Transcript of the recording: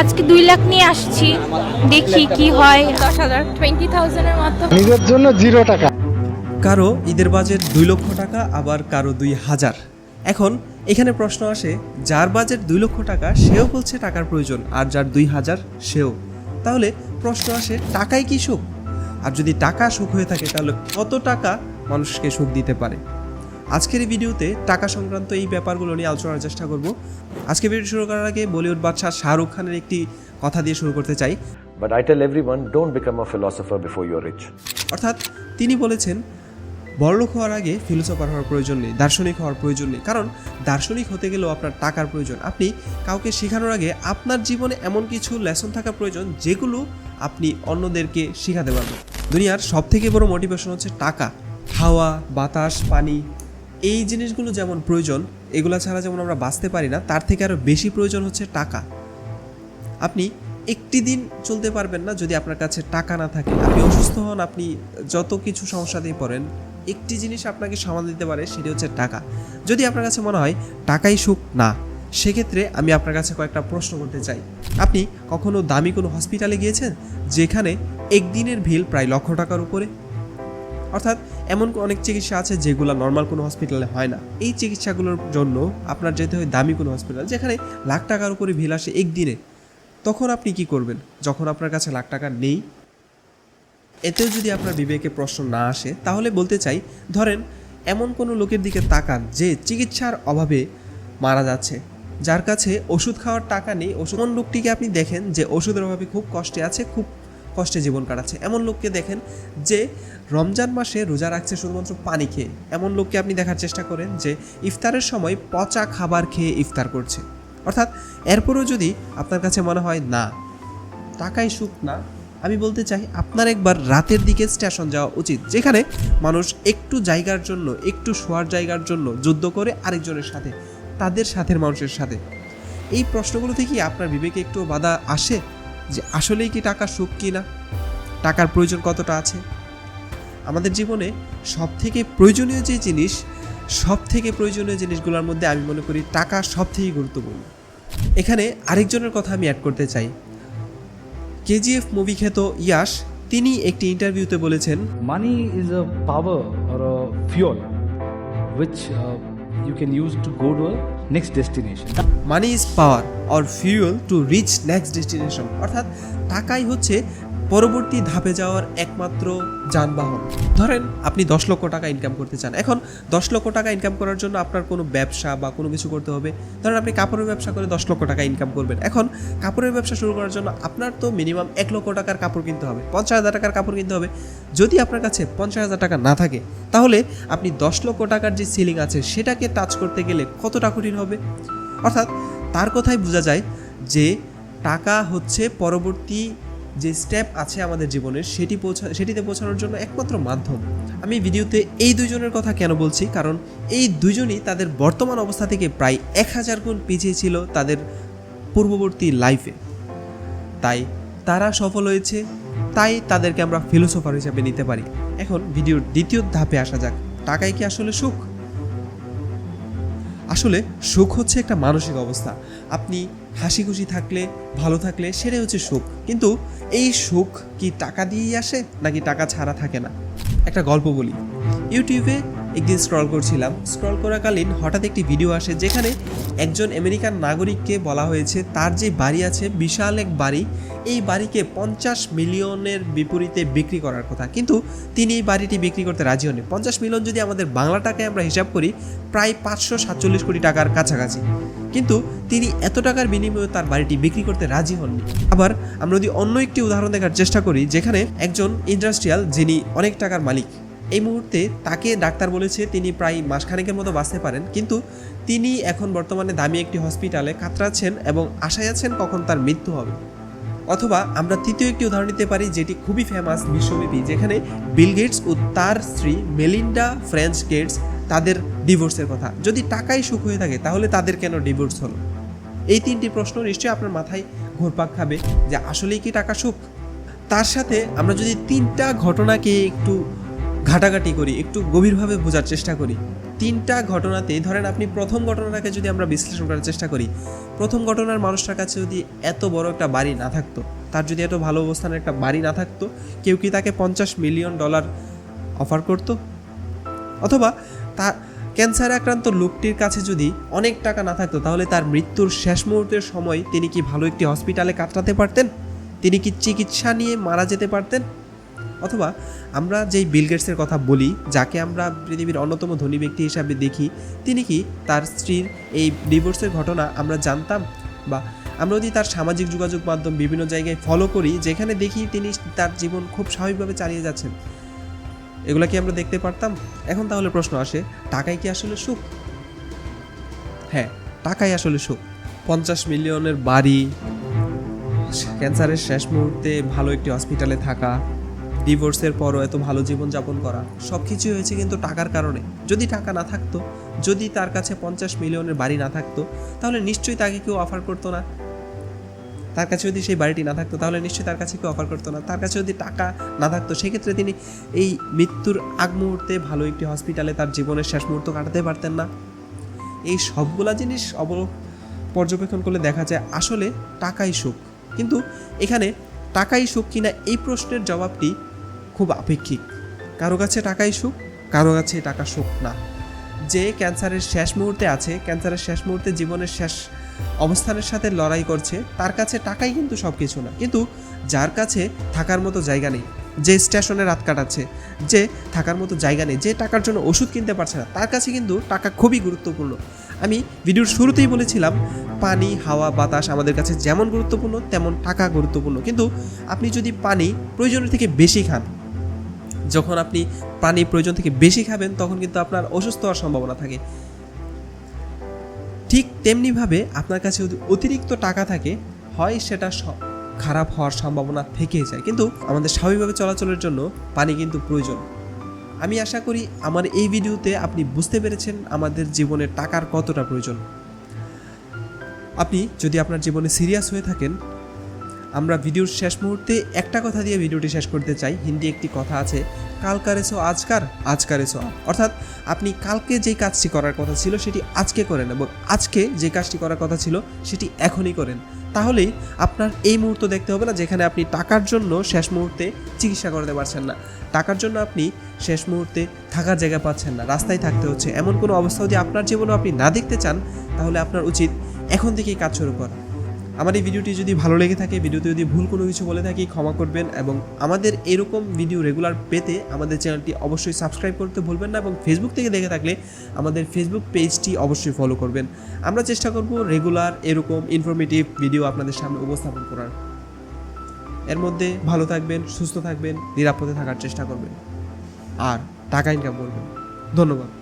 আজকে দুই লাখ নিয়ে আসছি দেখি কি হয়। দশ হাজার টোয়েন্টি থাউজেন্ডের মতো নিজের জন্য জিরো টাকা। কারও ঈদের বাজেট দুই লক্ষ টাকা আবার কারও দুই হাজার। এখন এখানে প্রশ্ন আসে যার বাজেট দুই লক্ষ টাকা সেও বলছে টাকার প্রয়োজন আর যার দুই হাজার সেও। তাহলে প্রশ্ন আসে টাকাই কি সুখ? আর যদি টাকা সুখ হয়ে থাকে তাহলে কত টাকা মানুষকে সুখ দিতে পারে? আজকের এই ভিডিওতে টাকা সংক্রান্ত এই ব্যাপারগুলো নিয়ে আলোচনার চেষ্টা করব। আজকে ভিডিও শুরু করার আগে বলিউড বাদশাহ শাহরুখ খানের একটি কথা দিয়ে শুরু করতে চাই। But I tell everyone don't become a philosopher before you're rich. অর্থাৎ তিনি বলেছেন বড়লোক হওয়ার আগে ফিলোসফার হওয়ার প্রয়োজন নেই দার্শনিক হওয়ার প্রয়োজন নেই। কারণ দার্শনিক হতে গেলেও আপনার টাকার প্রয়োজন। আপনি কাউকে শেখানোর আগে আপনার জীবনে এমন কিছু লেসন থাকা প্রয়োজন যেগুলো আপনি অন্যদেরকে শেখাতে পারবেন। দুনিয়ার সব থেকে বড় মোটিভেশন হচ্ছে টাকা। হাওয়া বাতাস পানি এই জিনিসগুলো যেমন প্রয়োজন, এগুলো ছাড়া যেমন আমরা বাঁচতে পারি না, তার থেকে আরও বেশি প্রয়োজন হচ্ছে টাকা। আপনি একটি দিন চলতে পারবেন না যদি আপনার কাছে টাকা না থাকে। আপনি অসুস্থ হন, আপনি যত কিছু সমস্যাতেই পড়েন, একটি জিনিস আপনাকে সমাধান দিতে পারে, সেটি হচ্ছে টাকা। যদি আপনার কাছে মনে হয় টাকাই সুখ, না, সেক্ষেত্রে আমি আপনার কাছে কয়েকটা প্রশ্ন করতে চাই। আপনি কখনো দামি কোনো হসপিটালে গিয়েছেন, যেখানে একদিনের ভিল প্রায় লক্ষ টাকার উপরে? অর্থাৎ এমন অনেক চিকিৎসা আছে যেগুলো নর্মাল কোনো হসপিটালে হয় না। এই চিকিৎসাগুলোর জন্য আপনার যেতে হয় দামি কোনো হসপিটাল যেখানে লাখ টাকার উপরে ভিল আসে একদিনে। তখন আপনি কি করবেন? যখন আপনার কাছে লাখ টাকা নেই, এতেও যদি আপনার বিবেকে প্রশ্ন না আসে, তাহলে বলতে চাই, ধরেন এমন কোনো লোকের দিকে তাকান যে চিকিৎসার অভাবে মারা যাচ্ছে, যার কাছে ওষুধ খাওয়ার টাকা নেই। ওষুধ লোকটিকে আপনি দেখেন যে ওষুধের অভাবে খুব কষ্টে আছে, খুব কষ্টে জীবন কাটাচ্ছে। এমন লোককে দেখেন যে রমজান মাসে রোজা রাখছে শুধুমাত্র পানি খেয়ে। এমন লোককে আপনি দেখার চেষ্টা করেন যে ইফতারের সময় পচা খাবার খেয়ে ইফতার করছে। অর্থাৎ এরপরও যদি আপনার কাছে মনে হয়, না টাকাই সুখ না, আমি বলতে চাই, আপনার একবার রাতের দিকে স্টেশন যাওয়া উচিত, যেখানে মানুষ একটু জায়গার জন্য, একটু শোয়ার জায়গার জন্য যুদ্ধ করে আরেকজনের সাথে, তাদের সাথের মানুষের সাথে। এই প্রশ্নগুলো থেকে আপনার বিবেকে একটু বাধা আসে? যে আসলেই কি টাকা সুখ কি না? টাকার প্রয়োজন কতটা আছে? আমাদের জীবনে সব থেকে প্রয়োজনীয় যে জিনিস সব থেকে প্রয়োজনীয় জিনিসগুলোর মধ্যে আমি মনে করি টাকা সব থেকে গুরুত্বপূর্ণ। এখানে আরেকজনের কথা আমি অ্যাড করতে চাই। কেজিএফ মুভি খ্যাত ইয়াশ তিনি একটি ইন্টারভিউতে বলেছেন money is or a fuel which uh, you can use to go to a next destination money is power or fuel to reach next destination অর্থাৎ টাকাই হচ্ছে পরবর্তী ধাপে যাওয়ার একমাত্র যানবাহন। ধরেন আপনি দশ লক্ষ টাকা ইনকাম করতে চান। এখন দশ লক্ষ টাকা ইনকাম করার জন্য আপনার কোনো ব্যবসা বা কোনো কিছু করতে হবে। ধরেন আপনি কাপড়ের ব্যবসা করে দশ লক্ষ টাকা ইনকাম করবেন। এখন কাপড়ের ব্যবসা শুরু করার জন্য আপনার তো মিনিমাম এক লক্ষ টাকার কাপড় কিনতে হবে, পঞ্চাশ হাজার টাকার কাপড় কিনতে হবে। যদি আপনার কাছে পঞ্চাশ হাজার টাকা না থাকে, তাহলে আপনি দশ লক্ষ টাকার যে সিলিং আছে, সেটাকে টাচ করতে গেলে কতটা কঠিন হবে? অর্থাৎ তার কথাই বোঝা যায় যে টাকা হচ্ছে পরবর্তী যে স্টেপ আছে আমাদের জীবনের, সেটি পৌঁছা, সেটিতে পৌঁছানোর জন্য একমাত্র মাধ্যম। আমি ভিডিওতে এই দুজনের কথা কেন বলছি? কারণ এই দুজনই তাদের বর্তমান অবস্থা থেকে প্রায় এক হাজার গুণ পিছিয়ে ছিল তাদের পূর্ববর্তী লাইফে তাই তারা সফল হয়েছে, তাই তাদেরকে আমরা ফিলোসোফার হিসাবে নিতে পারি। এখন ভিডিওর দ্বিতীয় ধাপে আসা যাক। টাকাই কি আসলে সুখ? আসলে সুখ হচ্ছে একটা মানসিক অবস্থা। আপনি হাসি খুশি থাকলে, ভালো থাকলে সেটাই হচ্ছে সুখ। কিন্তু এই সুখ কি টাকা দিয়েই আসে, নাকি টাকা ছাড়া থাকে না? একটা গল্প বলি। ইউটিউবে একদিন স্ক্রল করছিলাম। স্ক্রল করাকালীন হঠাৎ একটি ভিডিও আসে যেখানে একজন আমেরিকান নাগরিককে বলা হয়েছে, তার যে বাড়ি আছে, বিশাল এক বাড়ি, এই বাড়িকে পঞ্চাশ মিলিয়নের বিপরীতে বিক্রি করার কথা। কিন্তু তিনি এই বাড়িটি বিক্রি করতে রাজি হননি। পঞ্চাশ মিলিয়ন যদি আমাদের বাংলা টাকায় আমরা হিসাব করি, প্রায় পাঁচশো সাতচল্লিশ কোটি টাকার কাছাকাছি। কিন্তু তিনি এত টাকার বিনিময়ে তার বাড়িটি বিক্রি করতে রাজি হননি। আবার আমরা যদি অন্য একটি উদাহরণ দেখার চেষ্টা করি, যেখানে একজন ইন্ডাস্ট্রিয়াল যিনি অনেক টাকার মালিক এই মুহূর্তে তাকে ডাক্তার বলেছে তিনি প্রায় মাসখানেকের মতো বাঁচতে পারেন, কিন্তু তিনি এখন বর্তমানে দামি একটি হসপিটালে কাতরাচ্ছেন এবং আশায় আছেন কখন তার মৃত্যু হবে। অথবা আমরা তৃতীয় একটি উদাহরণ নিতে পারি যেটি খুবই ফেমাস বিশ্বব্যাপী, যেখানে বিল গেটস ও তার স্ত্রী মেলিন্ডা ফ্রেঞ্চ গেটস তাদের ডিভোর্সের কথা। যদি টাকাই সুখ হয়ে থাকে, তাহলে তাদের কেন ডিভোর্স হলো? এই তিনটি প্রশ্ন নিশ্চয়ই আপনার মাথায় ঘোরপাক খাবে যে আসলেই কি টাকা সুখ? তার সাথে আমরা যদি তিনটা ঘটনাকে একটু ঘাটাঘাটি করি, একটু গভীরভাবে বোঝার চেষ্টা করি। তিনটা ঘটনাতে ধরেন আপনি প্রথম ঘটনাটাকে যদি আমরা বিশ্লেষণ করার চেষ্টা করি, প্রথম ঘটনার মানুষটার কাছে যদি এত বড় একটা বাড়ি না থাকতো, তার যদি এত ভালো অবস্থানের একটা বাড়ি না থাকতো, কেউ কি তাকে পঞ্চাশ মিলিয়ন ডলার অফার করতো? অথবা তার ক্যান্সার আক্রান্ত লোকটির কাছে যদি অনেক টাকা না থাকতো, তাহলে তার মৃত্যুর শেষ মুহূর্তের সময় তিনি কি ভালো একটি হসপিটালে কাটাতে পারতেন? তিনি কি চিকিৎসা নিয়ে মারা যেতে পারতেন? অথবা আমরা যেই বিল গেটসের কথা বলি, যাকে আমরা পৃথিবীর অন্যতম ধনী ব্যক্তি হিসাবে দেখি, তিনি কি তার স্ত্রীর এই ডিভোর্সের ঘটনা আমরা জানতাম? বা আমরা যদি তার সামাজিক যোগাযোগ মাধ্যম বিভিন্ন জায়গায় ফলো করি, যেখানে দেখি তিনি তার জীবন খুব স্বাভাবিকভাবে চালিয়ে যাচ্ছেন। এগুলা কি আমরা দেখতে পারতাম? এখন তাহলে প্রশ্ন আসে টাকাই কি আসলে সুখ? হ্যাঁ টাকাই আসলে সুখ। পঞ্চাশ মিলিয়নের বাড়ি, ক্যান্সারের শেষ মুহূর্তে ভালো একটি হসপিটালে থাকা ডিভোর্সের পরও এত ভালো জীবনযাপন করা সব কিছুই হয়েছে কিন্তু টাকার কারণে। যদি টাকা না থাকতো, যদি তার কাছে পঞ্চাশ মিলিয়নের বাড়ি না থাকতো, তাহলে নিশ্চয়ই তাকে কেউ অফার করতো না। তার কাছে যদি সেই বাড়িটি না থাকতো, তাহলে নিশ্চয়ই তার কাছে কেউ অফার করতো না। তার কাছে যদি টাকা না থাকতো, সেক্ষেত্রে তিনি এই মৃত্যুর আগ মুহূর্তে ভালো একটি হসপিটালে তার জীবনের শেষ মুহূর্ত কাটাতে পারতেন না। এই সবগুলা জিনিস অবল পর্যবেক্ষণ করলে দেখা যায় আসলে টাকাই সুখ। কিন্তু এখানে টাকাই সুখ কিনা এই প্রশ্নের জবাবটি খুব আপেক্ষিক। কারও কাছে টাকাই সুখ, কারও কাছে টাকা সুখ না। যে ক্যান্সারের শেষ মুহূর্তে আছে, ক্যান্সারের শেষ মুহূর্তে জীবনের শেষ অবস্থানের সাথে লড়াই করছে, তার কাছে টাকাই কিন্তু সব কিছু না। কিন্তু যার কাছে থাকার মতো জায়গা নেই, যে স্টেশনে রাত কাটাচ্ছে, যে থাকার মতো জায়গা নেই, যে টাকার জন্য ওষুধ কিনতে পারছে না, তার কাছে কিন্তু টাকা খুবই গুরুত্বপূর্ণ। আমি ভিডিওর শুরুতেই বলেছিলাম, পানি, হাওয়া, বাতাস আমাদের কাছে যেমন গুরুত্বপূর্ণ, তেমন টাকা গুরুত্বপূর্ণ। কিন্তু আপনি যদি পানি প্রয়োজনের থেকে বেশি খান যখন আপনি পানি প্রয়োজন থেকে বেশি খাবেন, তখন কিন্তু আপনার অসুস্থ হওয়ার সম্ভাবনা থাকে। ঠিক তেমনিভাবে আপনার কাছে যদি অতিরিক্ত টাকা থাকে, হয় সেটা খারাপ হওয়ার সম্ভাবনা থেকেই যায়। কিন্তু আমাদের স্বাভাবিকভাবে চলাচলের জন্য পানি কিন্তু প্রয়োজন। আমি আশা করি আমার এই ভিডিওতে আপনি বুঝতে পেরেছেন আমাদের জীবনে টাকার কতটা প্রয়োজন। আপনি যদি আপনার জীবনে সিরিয়াস হয়ে থাকেন আমরা ভিডিওর শেষ মুহূর্তে একটা কথা দিয়ে ভিডিওটি শেষ করতে চাই। হিন্দি একটি কথা আছে, কাল কারেছো আজকার আজ কারেছো আপ। অর্থাৎ আপনি কালকে যেই কাজটি করার কথা ছিল সেটি আজকে করেন এবং আজকে যে কাজটি করার কথা ছিল সেটি এখনই করেন। তাহলেই আপনার এই মুহূর্ত দেখতে হবে না, যেখানে আপনি টাকার জন্য শেষ মুহূর্তে চিকিৎসা করতে পারছেন না। টাকার জন্য আপনি শেষ মুহূর্তে থাকার জায়গা পাচ্ছেন না, রাস্তায় থাকতে হচ্ছে। এমন কোনো অবস্থা যদি আপনার জীবনে আপনি না দেখতে চান, তাহলে আপনার উচিত এখন থেকেই কাজ শুরু করা। আমার এই ভিডিওটি যদি ভালো লেগে থাকে, ভিডিওতে যদি ভুল কোনো কিছু বলে থাকি, ক্ষমা করবেন এবং আমাদের এরকম ভিডিও রেগুলার পেতে আমাদের চ্যানেলটি অবশ্যই সাবস্ক্রাইব করতে ভুলবেন না এবং ফেসবুক থেকে দেখে থাকলে আমাদের ফেসবুক পেজটি অবশ্যই ফলো করবেন। আমরা চেষ্টা করব রেগুলার এরকম ইনফরমেটিভ ভিডিও আপনাদের সামনে উপস্থাপন করার। এর মধ্যে ভালো থাকবেন, সুস্থ থাকবেন, নিরাপদে থাকার চেষ্টা করবেন। আর টাকা ইনকাম করবেন। ধন্যবাদ।